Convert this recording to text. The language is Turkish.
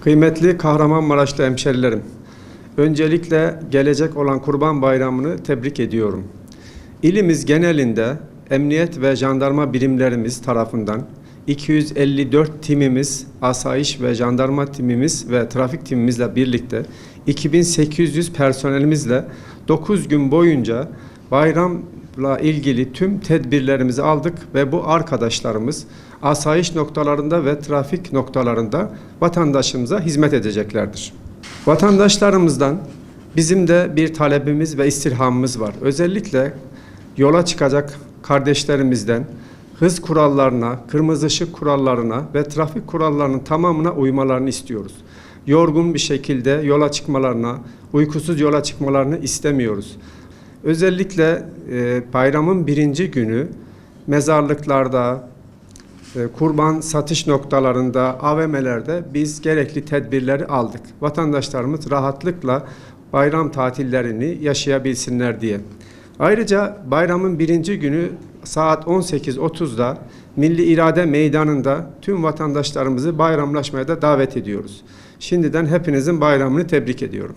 Kıymetli Kahramanmaraşlı hemşerilerim, öncelikle gelecek olan Kurban Bayramı'nı tebrik ediyorum. İlimiz genelinde emniyet ve jandarma birimlerimiz tarafından 254 timimiz, asayiş ve jandarma timimiz ve trafik timimizle birlikte 2800 personelimizle 9 gün boyunca bayramla ilgili tüm tedbirlerimizi aldık ve bu arkadaşlarımız asayiş noktalarında ve trafik noktalarında vatandaşımıza hizmet edeceklerdir. Vatandaşlarımızdan bizim de bir talebimiz ve istirhamımız var. Özellikle yola çıkacak kardeşlerimizden hız kurallarına, kırmızı ışık kurallarına ve trafik kurallarının tamamına uymalarını istiyoruz. Yorgun bir şekilde yola çıkmalarına, uykusuz yola çıkmalarını istemiyoruz. Özellikle e, bayramın birinci günü mezarlıklarda, e, kurban satış noktalarında, AVM'lerde biz gerekli tedbirleri aldık. Vatandaşlarımız rahatlıkla bayram tatillerini yaşayabilsinler diye. Ayrıca bayramın birinci günü saat 18.30'da Milli İrade Meydanı'nda tüm vatandaşlarımızı bayramlaşmaya da davet ediyoruz. Şimdiden hepinizin bayramını tebrik ediyorum.